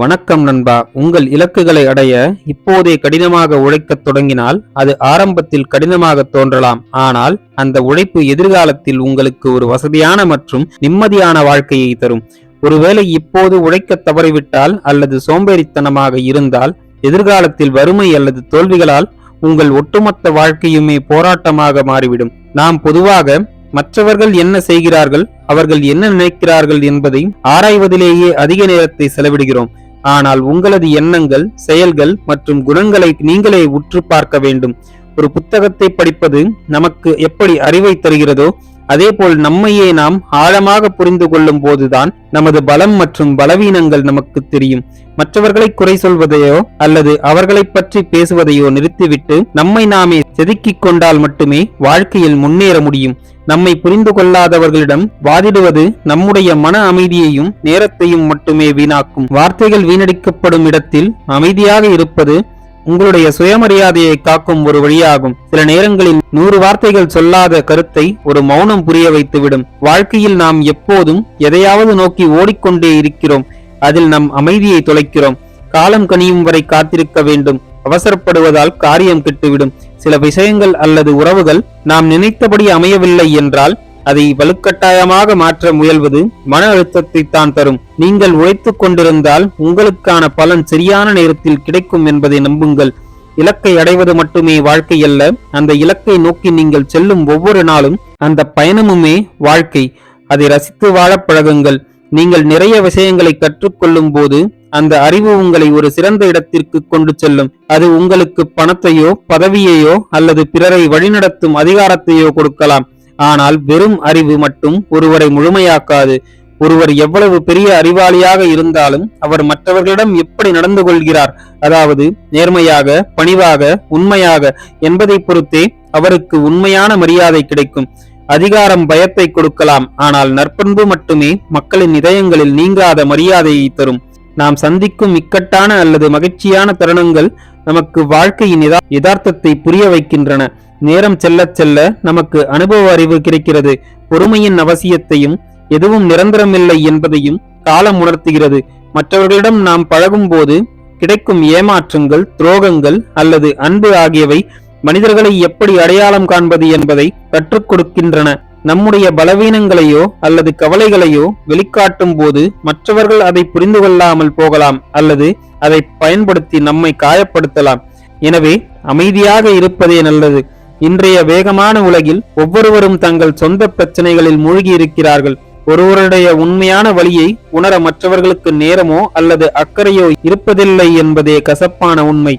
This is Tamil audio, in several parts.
வணக்கம் நண்பா. உங்கள் இலக்குகளை அடைய இப்போதே கடினமாக உழைக்கத் தொடங்கினால் அது ஆரம்பத்தில் கடினமாக தோன்றலாம். ஆனால் அந்த உழைப்பு எதிர்காலத்தில் உங்களுக்கு ஒரு வசதியான மற்றும் நிம்மதியான வாழ்க்கையை தரும். ஒருவேளை இப்போது உழைக்க தவறிவிட்டால் அல்லது சோம்பேறித்தனமாக இருந்தால் எதிர்காலத்தில் வறுமை அல்லது தோல்விகளால் உங்கள் ஒட்டுமொத்த வாழ்க்கையுமே போராட்டமாக மாறிவிடும். நாம் பொதுவாக மற்றவர்கள் என்ன செய்கிறார்கள் அவர்கள் என்ன நினைக்கிறார்கள் என்பதை ஆராய்வதிலேயே அதிக நேரத்தை செலவிடுகிறோம். ஆனால் உங்களது எண்ணங்கள் செயல்கள் மற்றும் குணங்களை நீங்களே உற்று பார்க்க வேண்டும். ஒரு புத்தகத்தை படிப்பது நமக்கு எப்படி அறிவை தருகிறதோ அதேபோல் நம்மையே நாம் ஆழமாக புரிந்து கொள்ளும் போதுதான் நமது பலம் மற்றும் பலவீனங்கள் நமக்கு தெரியும். மற்றவர்களை குறை சொல்வதையோ அல்லது அவர்களை பற்றி பேசுவதையோ நிறுத்திவிட்டு நம்மை நாமே செதுக்கிக் கொண்டால் மட்டுமே வாழ்க்கையில் முன்னேற முடியும். நம்மை புரிந்து கொள்ளாதவர்களிடம் வாதிடுவது நம்முடைய மன அமைதியையும் நேரத்தையும் மட்டுமே வீணாக்கும். வார்த்தைகள் வீணடிக்கப்படும் இடத்தில் அமைதியாக இருப்பது உங்களுடைய சுயமரியாதையை காக்கும் ஒரு வழியாகும். சில நேரங்களில் நூறு வார்த்தைகள் சொல்லாத கருத்தை ஒரு மௌனம் புரிய வைத்துவிடும். வாழ்க்கையில் நாம் எப்போதும் எதையாவது நோக்கி ஓடிக்கொண்டே இருக்கிறோம். அதில் நம் அமைதியை தொலைக்கிறோம். காலம் கனியும் வரை காத்திருக்க வேண்டும். அவசரப்படுவதால் காரியம் கெட்டுவிடும். சில விஷயங்கள் அல்லது உறவுகள் நாம் நினைத்தபடி அமையவில்லை என்றால் அதை வலுக்கட்டாயமாக மாற்ற முயல்வது மன அழுத்தத்தை தான் தரும். நீங்கள் உழைத்துக் கொண்டிருந்தால் உங்களுக்கான பலன் சரியான நேரத்தில் கிடைக்கும் என்பதை நம்புங்கள். இலக்கை அடைவது மட்டுமே வாழ்க்கை அல்ல. அந்த இலக்கை நோக்கி நீங்கள் செல்லும் ஒவ்வொரு நாளும் அந்த பயணமுமே வாழ்க்கை. அதை ரசித்து வாழப் பழகுங்கள். நீங்கள் நிறைய விஷயங்களை கற்றுக்கொள்ளும் போது அந்த அறிவு உங்களை ஒரு சிறந்த இடத்திற்கு கொண்டு செல்லும். அது உங்களுக்கு பணத்தையோ பதவியையோ அல்லது பிறரை வழிநடத்தும் அதிகாரத்தையோ கொடுக்கலாம். ஆனால் வெறும் அறிவு மட்டும் ஒருவரை முழுமையாக்காது. ஒருவர் எவ்வளவு பெரிய அறிவாளியாக இருந்தாலும் அவர் மற்றவர்களிடம் எப்படி நடந்து கொள்கிறார்? அதாவது நேர்மையாக பணிவாக உண்மையாக என்பதை பொறுத்தே அவருக்கு உண்மையான மரியாதை கிடைக்கும். அதிகாரம் பயத்தை கொடுக்கலாம். ஆனால் நற்பண்பு மட்டுமே மக்களின் இதயங்களில் நீங்காத மரியாதையை தரும். நாம் சந்திக்கும் இக்கட்டான அல்லது மகிழ்ச்சியான தருணங்கள் நமக்கு வாழ்க்கையின் யதார்த்தத்தை புரிய வைக்கின்றன. நேரம் செல்ல செல்ல நமக்கு அனுபவ அறிவு கிடைக்கிறது. பொறுமையின் அவசியத்தையும் எதுவும் நிரந்தரமில்லை என்பதையும் காலம் உணர்த்துகிறது. மற்றவர்களிடம் நாம் பழகும் போது கிடைக்கும் ஏமாற்றங்கள் துரோகங்கள் அல்லது அன்பு ஆகியவை மனிதர்களை எப்படி அடையாளம் காண்பது என்பதை கற்றுக் கொடுக்கின்றன. நம்முடைய பலவீனங்களையோ அல்லது கவலைகளையோ வெளிக்காட்டும் போது மற்றவர்கள் அதை புரிந்து கொள்ளாமல் போகலாம் அல்லது அதை பயன்படுத்தி நம்மை காயப்படுத்தலாம். எனவே அமைதியாக இருப்பதே நல்லது. இன்றைய வேகமான உலகில் ஒவ்வொருவரும் தங்கள் சொந்த பிரச்சனைகளில் மூழ்கி இருக்கிறார்கள். ஒருவருடைய உண்மையான வழியை உணர மற்றவர்களுக்கு நேரமோ அல்லது அக்கறையோ இருப்பதில்லை என்பதே கசப்பான உண்மை.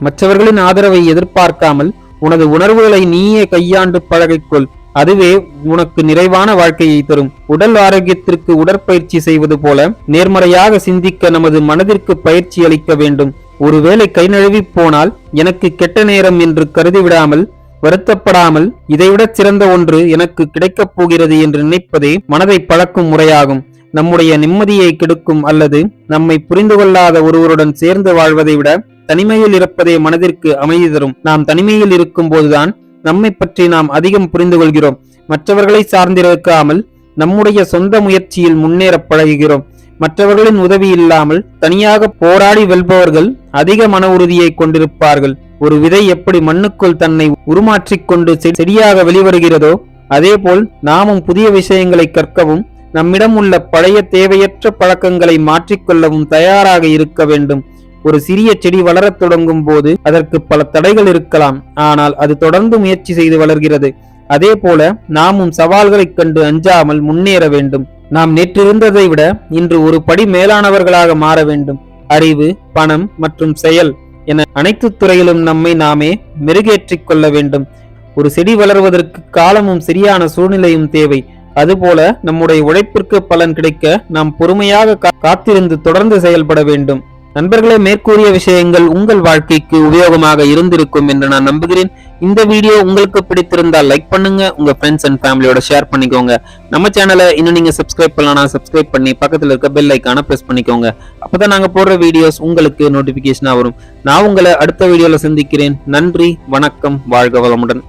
மற்றவர்களின் ஆதரவை எதிர்பார்க்காமல் உனது உணர்வுகளை நீயே கையாண்டு பழகிக்கொள். அதுவே உனக்கு நிறைவான வாழ்க்கையை தரும். உடல் ஆரோக்கியத்திற்கு உடற்பயிற்சி செய்வது போல நேர்மறையாக சிந்திக்க நமது மனதிற்கு பயிற்சி அளிக்க வேண்டும். ஒருவேளை கை நழுவி போனால் எனக்கு கெட்ட நேரம் என்று கருதிவிடாமல் வருத்தப்படாமல் இதைவிட சிறந்த ஒன்று எனக்கு கிடைக்கப் போகிறது என்று நினைப்பதே மனதை பழக்கும் முறையாகும். நம்முடைய நிம்மதியை கெடுக்கும் அல்லது நம்மை புரிந்து கொள்ளாத ஒருவருடன் சேர்ந்து வாழ்வதை விட தனிமையில் இருப்பதே மனதிற்கு அமைதி தரும். நாம் தனிமையில் இருக்கும் போதுதான் நம்மை பற்றி நாம் அதிகம் புரிந்து கொள்கிறோம். மற்றவர்களை சார்ந்திருக்காமல் நம்முடைய சொந்த முயற்சியில் முன்னேற பழகுகிறோம். மற்றவர்களின் உதவி இல்லாமல் தனியாக போராடி வெல்பவர்கள் அதிக மன உறுதியை கொண்டிருப்பார்கள். ஒரு விதை எப்படி மண்ணுக்குள் தன்னை உருமாற்றிக் கொண்டு செ- செடியாக வெளிவருகிறதோ அதேபோல் நாமும் புதிய விஷயங்களை கற்கவும் நம்மிடம் உள்ள பழைய தேவையற்ற பழக்கங்களை மாற்றிக்கொள்ளவும் தயாராக இருக்க வேண்டும். ஒரு சிறிய செடி வளரத் தொடங்கும் போது அதற்கு பல தடைகள் இருக்கலாம். ஆனால் அது தொடர்ந்து முயற்சி செய்து வளர்கிறது. அதே போல நாமும் சவால்களைக் கண்டு அஞ்சாமல் முன்னேற வேண்டும். நாம் நேற்றிருந்ததை விட இன்று ஒரு படி மேலானவர்களாக மாற வேண்டும். அறிவு பணம் மற்றும் செயல் என அனைத்து துறையிலும் நம்மை நாமே மெருகேற்றிக் கொள்ள வேண்டும். ஒரு செடி வளர்வதற்கு காலமும் சரியான சூழ்நிலையும் தேவை. அதுபோல நம்முடைய உழைப்பிற்கு பலன் கிடைக்க நாம் பொறுமையாக காத்திருந்து தொடர்ந்து செயல்பட வேண்டும். நண்பர்களே மேற்கூறிய விஷயங்கள் உங்கள் வாழ்க்கைக்கு உபயோகமாக இருந்திருக்கும் என்று நான் நம்புகிறேன். இந்த வீடியோ உங்களுக்கு பிடித்திருந்தால் லைக் பண்ணுங்க உங்க ஃப்ரெண்ட்ஸ் அண்ட் ஃபேமிலியோட ஷேர் பண்ணிக்கோங்க. நம்ம சேனலை இன்னும் நீங்க சப்ஸ்கிரைப் பண்ணலாம் சப்ஸ்கிரைப் பண்ணி பக்கத்தில் இருக்க பெல் ஐக்கான பிரஸ் பண்ணிக்கோங்க. அப்பதான் நாங்க போடுற வீடியோஸ் உங்களுக்கு நோட்டிபிகேஷனா வரும். நான் உங்களை அடுத்த வீடியோல சந்திக்கிறேன். நன்றி வணக்கம் வாழ்க வளமுடன்.